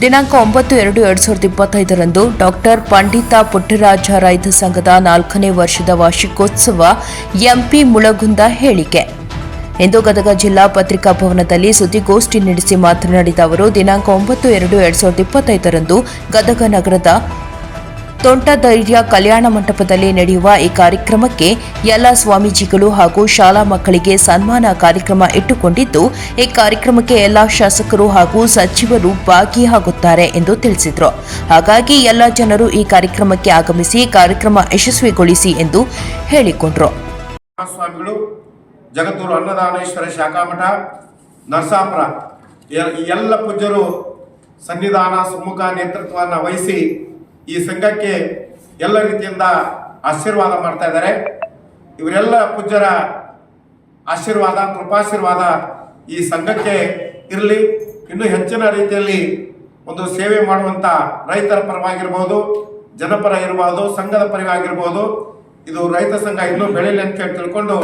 ದಿನಾಂಕ ಒಂಬತ್ತು ಎರಡು ಎರಡ್ ಸಾವಿರದ ಇಪ್ಪತ್ತೈದರಂದು ಡಾಕ್ಟರ್ ಪಂಡಿತ ಪುಟ್ಟರಾಜ ರೈತ ಸಂಘದ ನಾಲ್ಕನೇ ವರ್ಷದ ವಾರ್ಷಿಕೋತ್ಸವ ಎಂಪಿ ಮುಳಗುಂದ ಹೇಳಿಕೆ. ಇಂದು ಗದಗ ಜಿಲ್ಲಾ ಪತ್ರಿಕಾ ಭವನದಲ್ಲಿ ಸುದ್ದಿಗೋಷ್ಠಿ ನಡೆಸಿ ಮಾತನಾಡಿದ ಅವರು, ದಿನಾಂಕ ಒಂಬತ್ತು ಎರಡು ಎರಡ್ ಸಾವಿರದ ಇಪ್ಪತ್ತೈದರಂದು ಗದಗ ನಗರದ ತೋಂಟಧೈರ್ಯ ಕಲ್ಯಾಣ ಮಂಟಪದಲ್ಲಿ ನಡೆಯುವ ಈ ಕಾರ್ಯಕ್ರಮಕ್ಕೆ ಎಲ್ಲ ಸ್ವಾಮೀಜಿಗಳು ಹಾಗೂ ಶಾಲಾ ಮಕ್ಕಳಿಗೆ ಸನ್ಮಾನ ಕಾರ್ಯಕ್ರಮ ಇಟ್ಟುಕೊಂಡಿದ್ದು, ಈ ಕಾರ್ಯಕ್ರಮಕ್ಕೆ ಎಲ್ಲ ಶಾಸಕರು ಹಾಗೂ ಸಚಿವರು ಭಾಗಿಯಾಗುತ್ತಾರೆ ಎಂದು ತಿಳಿಸಿದರು. ಹಾಗಾಗಿ ಎಲ್ಲ ಜನರು ಈ ಕಾರ್ಯಕ್ರಮಕ್ಕೆ ಆಗಮಿಸಿ ಕಾರ್ಯಕ್ರಮ ಯಶಸ್ವಿಗೊಳಿಸಿ ಎಂದು ಹೇಳಿಕೊಂಡರು. ಜಗತ್ತೂರು ಅನ್ನದಾನೇಶ್ವರ ಶಾಖಾಮಠ, ನರಸಾಪುರ ಎಲ್ಲ ಪೂಜ್ಯರು ಸನ್ನಿಧಾನ ಸುಮುಖ ನೇತೃತ್ವವನ್ನು ವಹಿಸಿ ಈ ಸಂಘಕ್ಕೆ ಎಲ್ಲ ರೀತಿಯಿಂದ ಆಶೀರ್ವಾದ ಮಾಡ್ತಾ ಇದ್ದಾರೆ. ಇವರೆಲ್ಲ ಪೂಜ್ಯರ ಆಶೀರ್ವಾದ, ಕೃಪಾಶೀರ್ವಾದ ಈ ಸಂಘಕ್ಕೆ ಇರಲಿ. ಇನ್ನೂ ಹೆಚ್ಚಿನ ರೀತಿಯಲ್ಲಿ ಒಂದು ಸೇವೆ ಮಾಡುವಂತ ರೈತರ ಪರವಾಗಿರ್ಬೋದು, ಜನಪರ ಇರಬಹುದು ಸಂಘದ ಪರವಾಗಿರ್ಬೋದು. ಇದು ರೈತ ಸಂಘ ಇನ್ನೂ ಬೆಳೆಯಲಿ ಅಂತ ಹೇಳಿ ತಿಳ್ಕೊಂಡು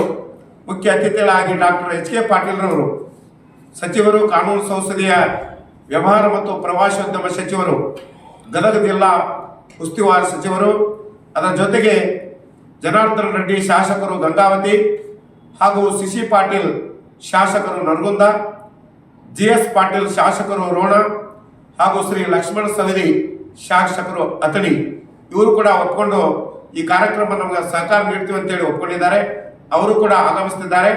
ಮುಖ್ಯ ಅತಿಥಿಗಳಾಗಿ ಡಾಕ್ಟರ್ ಎಚ್ ಕೆ ಪಾಟೀಲ್ರವರು ಸಚಿವರು, ಕಾನೂನು ಸಂಸದೀಯ ವ್ಯವಹಾರ ಮತ್ತು ಪ್ರವಾಸೋದ್ಯಮ ಸಚಿವರು, ಗದಗ ಜಿಲ್ಲಾ ಉಸ್ತುವಾರಿ ಸಚಿವರು, ಅದರ ಜೊತೆಗೆ ಜನಾರ್ದನ ರೆಡ್ಡಿ ಶಾಸಕರು ಗಂಗಾವತಿ ಹಾಗೂ ಸಿಸಿ ಪಾಟೀಲ್ ಶಾಸಕರು ನರಗುಂದ, ಜಿ ಎಸ್ ಪಾಟೀಲ್ ಶಾಸಕರು ರೋಣ ಹಾಗೂ ಶ್ರೀ ಲಕ್ಷ್ಮಣ ಸವದಿ ಶಾಸಕರು ಅತಣಿ ಇವರು ಕೂಡ ಒಪ್ಕೊಂಡು ಈ ಕಾರ್ಯಕ್ರಮ ನಮಗೆ ಸಹಕಾರ ನೀಡ್ತೀವಿ ಅಂತೇಳಿ ಒಪ್ಕೊಂಡಿದ್ದಾರೆ. ಅವರು ಕೂಡ ಆಗಮಿಸ್ತಿದ್ದಾರೆ.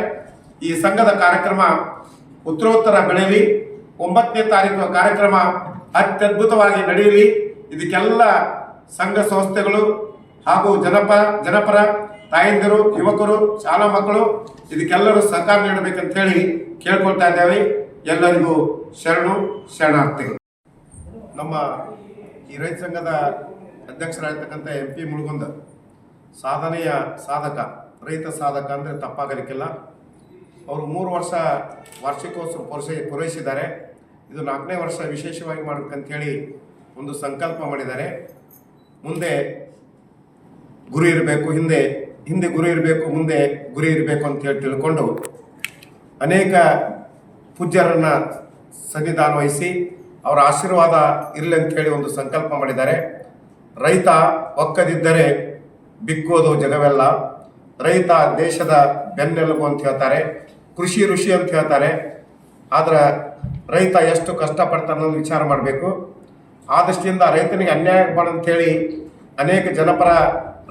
ಈ ಸಂಘದ ಕಾರ್ಯಕ್ರಮ ಉತ್ತರೋತ್ತರ ಬೆಳೆಯಲಿ ಒಂಬತ್ತನೇ ತಾರೀಕು ಕಾರ್ಯಕ್ರಮ ಅತ್ಯದ್ಭುತವಾಗಿ ನಡೆಯಲಿ. ಇದಕ್ಕೆಲ್ಲ ಸಂಘ ಸಂಸ್ಥೆಗಳು ಹಾಗೂ ಜನಪ, ಜನಪರ, ತಾಯಂದಿರು, ಯುವಕರು, ಶಾಲಾ ಮಕ್ಕಳು, ಇದಕ್ಕೆಲ್ಲರೂ ಸಹಕಾರ ನೀಡಬೇಕಂತ ಹೇಳಿ ಕೇಳ್ಕೊಳ್ತಾ ಇದ್ದೇವೆ. ಎಲ್ಲರಿಗೂ ಶರಣು ಶರಣಾರ್ಥಿ ನಮ್ಮ ಈ ರೈತ ಸಂಘದ ಅಧ್ಯಕ್ಷರಾಗಿರ್ತಕ್ಕಂಥ ಎಂ ಪಿ ಮುಳುಗುಂದ, ಸಾಧನೆಯ ಸಾಧಕ, ರೈತ ಸಾಧಕ ಅಂದರೆ ತಪ್ಪಾಗಲಿಕ್ಕಿಲ್ಲ. ಅವರು ಮೂರು ವರ್ಷ ವಾರ್ಷಿಕೋತ್ಸವ ಪೂರೈಸಿ, ಪೂರೈಸಿದ್ದಾರೆ. ಇದು ನಾಲ್ಕನೇ ವರ್ಷ ವಿಶೇಷವಾಗಿ ಮಾಡಬೇಕಂತೇಳಿ ಒಂದು ಸಂಕಲ್ಪ ಮಾಡಿದ್ದಾರೆ. ಮುಂದೆ ಗುರಿ ಇರಬೇಕು, ಹಿಂದೆ ಹಿಂದೆ ಗುರಿ ಇರಬೇಕು, ಮುಂದೆ ಗುರಿ ಇರಬೇಕು ಅಂತ ಹೇಳಿ ತಿಳ್ಕೊಂಡು ಅನೇಕ ಪೂಜ್ಯರನ್ನು ಸನ್ನಿಧಾನ ವಹಿಸಿ ಅವರ ಆಶೀರ್ವಾದ ಇರಲಿ ಅಂತ ಹೇಳಿ ಒಂದು ಸಂಕಲ್ಪ ಮಾಡಿದ್ದಾರೆ. ರೈತ ಒಕ್ಕದಿದ್ದರೆ ಬಿಕ್ಕೋದು ಜಗವೆಲ್ಲ. ರೈತ ದೇಶದ ಬೆನ್ನೆಲುಬು ಅಂತ ಹೇಳ್ತಾರೆ, ಕೃಷಿ ಋಷಿ ಅಂತ ಹೇಳ್ತಾರೆ. ಆದ್ರೆ ರೈತ ಎಷ್ಟು ಕಷ್ಟಪಡ್ತಾನೋ ವಿಚಾರ ಮಾಡಬೇಕು. ಆ ದೃಷ್ಟಿಯಿಂದ ರೈತನಿಗೆ ಅನ್ಯಾಯ ಅಂತೇಳಿ ಅನೇಕ ಜನಪರ,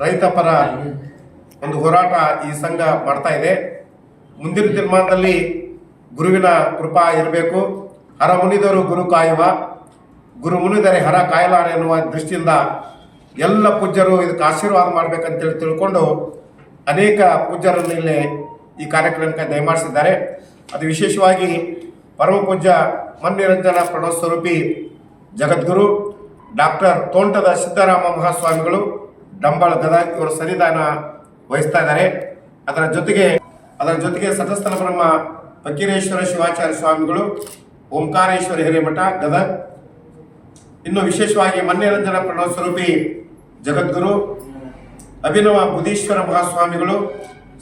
ರೈತಪರ ಒಂದು ಹೋರಾಟ ಈ ಸಂಘ ಮಾಡ್ತಾ ಇದೆ. ಮುಂದಿನ ದಿನಮಾನದಲ್ಲಿ ಗುರುವಿನ ಕೃಪಾ ಇರಬೇಕು. ಹರ ಮುನಿದರು ಗುರು ಕಾಯುವ. ಗುರು ಮುನಿದರೆ ಹರ ಕಾಯಲಾರ ಎನ್ನುವ ದೃಷ್ಟಿಯಿಂದ ಎಲ್ಲ ಪೂಜ್ಯರು ಇದಕ್ಕೆ ಆಶೀರ್ವಾದ ಮಾಡ್ಬೇಕಂತೇಳಿ ತಿಳ್ಕೊಂಡು ಅನೇಕ ಪೂಜ್ಯರನ್ನು ಇಲ್ಲಿ ಈ ಕಾರ್ಯಕ್ರಮಕ್ಕೆ ದಯಮಾಡಿಸಿದ್ದಾರೆ ಅದು ವಿಶೇಷವಾಗಿ ಪರಮ ಪೂಜ್ಯ ಮನ್ನಿರಂಜನ ಪ್ರಣವ ಜಗದ್ಗುರು ಡಾಕ್ಟರ್ ತೋಂಟದ ಸಿದ್ದರಾಮ ಮಹಾಸ್ವಾಮಿಗಳು ಡಂಬಳ ಗದ ಇವರು ಸನ್ನಿಧಾನ ವಹಿಸ್ತಾ ಇದ್ದಾರೆ. ಅದರ ಜೊತೆಗೆ ಅದರ ಜೊತೆಗೆ ಸತಸ್ಥಲ ಬ್ರಹ್ಮ ಫಕೀರೇಶ್ವರ ಶಿವಾಚಾರ್ಯ ಸ್ವಾಮಿಗಳು, ಓಂಕಾರೇಶ್ವರ ಹಿರೇಮಠ ಗದ ಇನ್ನು ವಿಶೇಷವಾಗಿ ಮನ್ಯರಂಜನ ಪ್ರಣವ ಸ್ವರೂಪಿ ಜಗದ್ಗುರು, ಅಭಿನವ ಬುಧೀಶ್ವರ ಮಹಾಸ್ವಾಮಿಗಳು,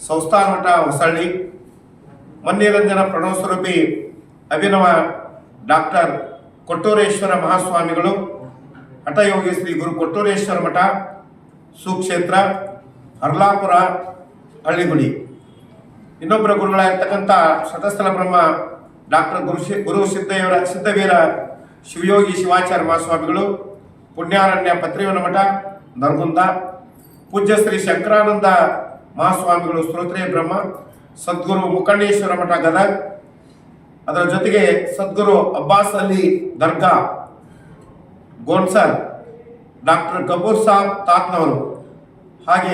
ಸಂಸ್ಥಾನ ಮಠ ಹೊಸಳ್ಳಿ. ಮನ್ಯರಂಜನ ಪ್ರಣವ ಸ್ವರೂಪಿ ಅಭಿನವ ಡಾಕ್ಟರ್ ಕೊಟ್ಟೂರೇಶ್ವರ ಮಹಾಸ್ವಾಮಿಗಳು, ಹಠಯೋಗಿ ಶ್ರೀ ಗುರು ಕೊಟ್ಟೂರೇಶ್ವರ ಮಠ, ಸುಕ್ಷೇತ್ರ ಹರ್ಲಾಪುರ ಹಳ್ಳಿಗುಡಿ. ಇನ್ನೊಬ್ಬರ ಗುರುಗಳಾಗಿರ್ತಕ್ಕಂಥ ಶತಸ್ಥಲ ಬ್ರಹ್ಮ ಡಾಕ್ಟರ್ ಗುರು ಗುರು ಸಿದ್ಧವೀರ ಸಿದ್ದವೀರ ಶಿವಯೋಗಿ ಶಿವಾಚಾರ್ಯ ಮಹಾಸ್ವಾಮಿಗಳು, ಪುಣ್ಯಾರಣ್ಯ ಪತ್ರಿವನ ಮಠ, ನರಗುಂದ, ಪೂಜ್ಯ ಶ್ರೀ ಶಂಕರಾನಂದ ಮಹಾಸ್ವಾಮಿಗಳು, ಸ್ತೋತ್ರೇಯ ಬ್ರಹ್ಮ, ಸದ್ಗುರು ಮುಖಂಡೇಶ್ವರ ಮಠ ಗದಗ್ ಅದರ ಜೊತೆಗೆ ಸದ್ಗುರು ಅಬ್ಬಾಸ್ ಅಲಿ ದರ್ಗಾ ಗೋನ್ಸರ್ ಡಾಕ್ಟರ್ ಕಪೂರ್ ಸಾಬ್ ತಾತ್ನವರು ಹಾಗೆ